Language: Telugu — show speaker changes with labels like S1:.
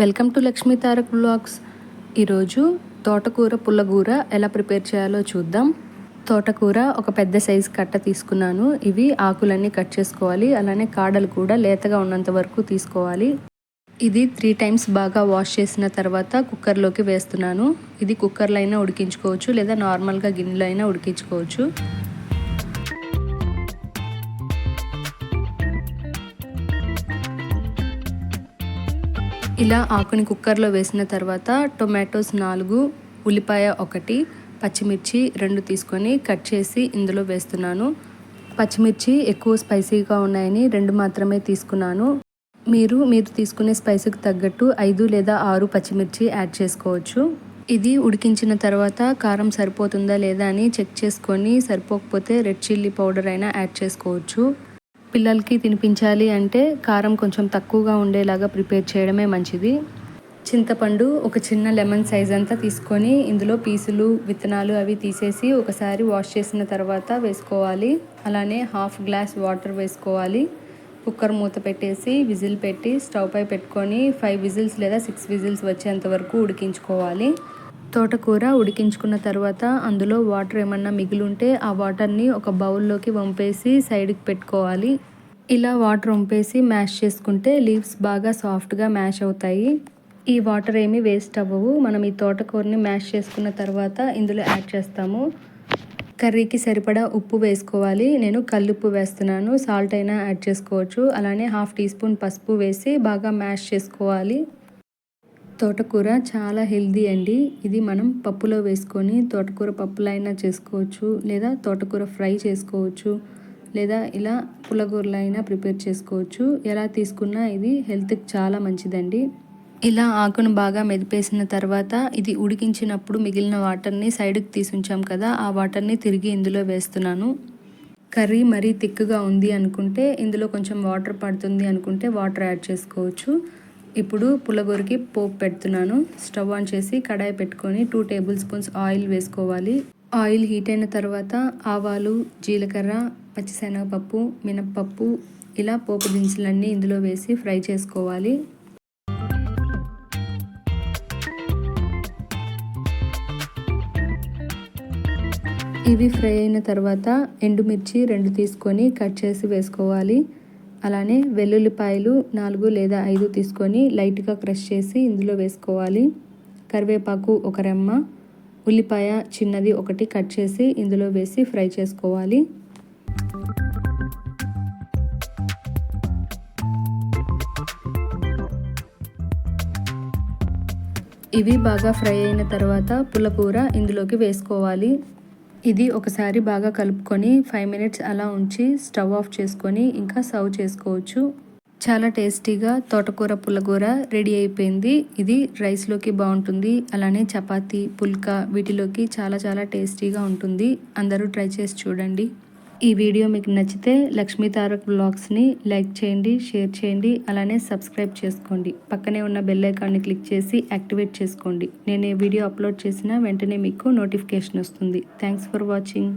S1: Welcome to Lakshmi Tarak blogs ఈరోజు తోటకూర పుల్లగూర ఎలా ప్రిపేర్ చేయాలో చూద్దాం. తోటకూర ఒక పెద్ద సైజు కట్ట తీసుకున్నాను. ఇవి ఆకులన్నీ కట్ చేసుకోవాలి. అలానే కాడలు కూడా లేతగా ఉన్నంత వరకు తీసుకోవాలి. ఇది త్రీ టైమ్స్ బాగా వాష్ చేసిన తర్వాత కుక్కర్లోకి వేస్తున్నాను. ఇది కుక్కర్లో అయినా ఉడికించుకోవచ్చు లేదా నార్మల్గా గిన్నెలో అయినా ఉడికించుకోవచ్చు. ఇలా ఆకుని కుక్కర్లో వేసిన తర్వాత టొమాటోస్ నాలుగు ఉల్లిపాయ ఒకటి పచ్చిమిర్చి రెండు తీసుకొని కట్ చేసి ఇందులో వేస్తున్నాను. పచ్చిమిర్చి ఎక్కువ స్పైసీగా ఉన్నాయని రెండు మాత్రమే తీసుకున్నాను. మీరు మీరు తీసుకునే స్పైసీకి తగ్గట్టు ఐదు లేదా ఆరు పచ్చిమిర్చి యాడ్ చేసుకోవచ్చు. ఇది ఉడికించిన తర్వాత కారం సరిపోతుందా లేదా అని చెక్ చేసుకొని సరిపోకపోతే రెడ్ చిల్లీ పౌడర్ అయినా యాడ్ చేసుకోవచ్చు. పిల్లలకి తినిపించాలి అంటే కారం కొంచెం తక్కువగా ఉండేలాగా ప్రిపేర్ చేయడమే మంచిది. చింతపండు ఒక చిన్న లెమన్ సైజ్ అంతా తీసుకొని ఇందులో పీసులు విత్తనాలు అవి తీసేసి ఒకసారి వాష్ చేసిన తర్వాత వేసుకోవాలి. అలానే హాఫ్ గ్లాస్ వాటర్ వేసుకోవాలి. కుక్కర్ మూత పెట్టేసి విజిల్ పెట్టి స్టవ్ పై పెట్టుకొని ఫైవ్ విజిల్స్ లేదా సిక్స్ విజిల్స్ వచ్చేంత వరకు ఉడికించుకోవాలి. తోటకూర ఉడికించుకున్న తర్వాత అందులో వాటర్ ఏమన్నా మిగిలి ఉంటే ఆ వాటర్ని ఒక బౌల్లోకి వంపేసి సైడ్కి పెట్టుకోవాలి. ఇలా వాటర్ వంపేసి మ్యాష్ చేసుకుంటే లీవ్స్ బాగా సాఫ్ట్గా మ్యాష్ అవుతాయి. ఈ వాటర్ ఏమీ వేస్ట్ అవ్వవు. మనం ఈ తోటకూరని మ్యాష్ చేసుకున్న తర్వాత ఇందులో యాడ్ చేస్తాము. కర్రీకి సరిపడా ఉప్పు వేసుకోవాలి. నేను కల్లుప్పు వేస్తున్నాను. సాల్ట్ అయినా యాడ్ చేసుకోవచ్చు. అలానే హాఫ్ టీ స్పూన్ పసుపు వేసి బాగా మ్యాష్ చేసుకోవాలి. తోటకూర చాలా హెల్దీ అండి. ఇది మనం పప్పులో వేసుకొని తోటకూర పప్పులైనా చేసుకోవచ్చు లేదా తోటకూర ఫ్రై చేసుకోవచ్చు. లేదా ఇలా పుల్లగూరలో అయినా ప్రిపేర్ చేసుకోవచ్చు. ఎలా తీసుకున్నా ఇది హెల్త్కి చాలా మంచిదండి. ఇలా ఆకును బాగా మెదిపేసిన తర్వాత ఇది ఉడికించినప్పుడు మిగిలిన వాటర్ని సైడ్కి తీసుంచాం కదా ఆ వాటర్ని తిరిగి ఇందులో వేస్తున్నాను. కర్రీ మరీ థిక్గా ఉంది అనుకుంటే ఇందులో కొంచెం వాటర్ పడుతుంది అనుకుంటే వాటర్ యాడ్ చేసుకోవచ్చు. ఇప్పుడు పుల్లగూరకి పోపు పెడుతున్నాను. స్టవ్ ఆన్ చేసి కడాయి పెట్టుకొని టూ టేబుల్ స్పూన్స్ ఆయిల్ వేసుకోవాలి. ఆయిల్ హీట్ అయిన తర్వాత ఆవాలు జీలకర్ర పచ్చిశనగపప్పు మినప్పప్పు ఇలా పోపు దినుసులన్నీ ఇందులో వేసి ఫ్రై చేసుకోవాలి. ఇవి ఫ్రై అయిన తర్వాత ఎండుమిర్చి రెండు తీసుకొని కట్ చేసి వేసుకోవాలి. అలానే వెల్లుల్లిపాయలు నాలుగు లేదా ఐదు తీసుకొని లైట్గా క్రష్ చేసి ఇందులో వేసుకోవాలి. కరివేపాకు ఒక రెమ్మ ఉల్లిపాయ చిన్నది ఒకటి కట్ చేసి ఇందులో వేసి ఫ్రై చేసుకోవాలి. ఇవి బాగా ఫ్రై అయిన తర్వాత పుల్లకూర ఇందులోకి వేసుకోవాలి. ఇది ఒకసారి బాగా కలుపుకొని ఫైవ్ మినిట్స్ అలా ఉంచి స్టవ్ ఆఫ్ చేసుకొని ఇంకా సర్వ్ చేసుకోవచ్చు. చాలా టేస్టీగా తోటకూర పుల్లకూర రెడీ అయిపోయింది. ఇది రైస్లోకి బాగుంటుంది. అలానే చపాతీ పుల్కా వీటిలోకి చాలా చాలా టేస్టీగా ఉంటుంది. అందరూ ట్రై చేసి చూడండి. ఈ వీడియో మీకు నచ్చితే లక్ష్మీ తారక్ బ్లాగ్స్ని లైక్ చేయండి షేర్ చేయండి అలానే సబ్స్క్రైబ్ చేసుకోండి. పక్కనే ఉన్న బెల్ ఐకాన్ని క్లిక్ చేసి యాక్టివేట్ చేసుకోండి. నేను ఏ వీడియో అప్లోడ్ చేసినా వెంటనే మీకు నోటిఫికేషన్ వస్తుంది. Thanks for watching.